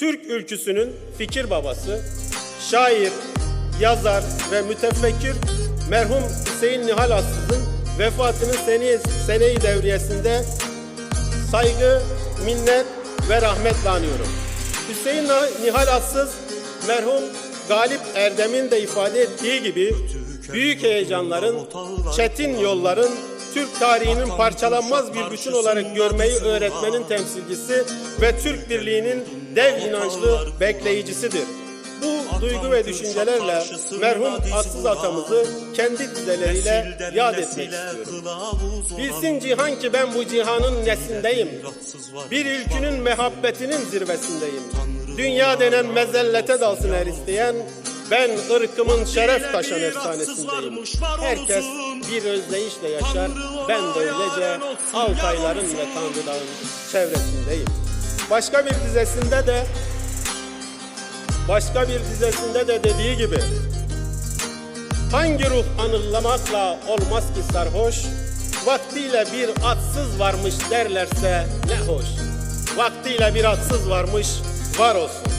Türk ülküsünün fikir babası, şair, yazar ve mütefekkir merhum Hüseyin Nihal Assız'ın vefatının sene, seneyi devriyesinde saygı, minnet ve rahmetle anıyorum. Hüseyin Nihal Assız, merhum Galip Erdem'in de ifade ettiği gibi büyük heyecanların, çetin yolların Türk tarihinin parçalanmaz bir bütün olarak görmeyi öğretmenin temsilcisi ve Türk birliğinin dev inançlı bekleyicisidir. Bu duygu ve düşüncelerle merhum Assız atamızı kendi dizeleriyle yad etmek istiyorum. Bilsin cihan ki ben bu cihanın nesindeyim. Bir ülkünün mehabbetinin zirvesindeyim. Dünya denen mezellete dalsın her isteyen. Ben ırkımın şeref taşan efsanesindeyim. Herkes bir özdeyişle yaşar. Ben de öylece Altayların ve Tanrı Dağı'nın çevresindeyim. Başka bir dizesinde de başka bir dizesinde de dediği gibi Hangi ruh anıllamakla olmaz ki sarhoş Vaktiyle bir atsız varmış derlerse ne hoş Vaktiyle bir atsız varmış var olsun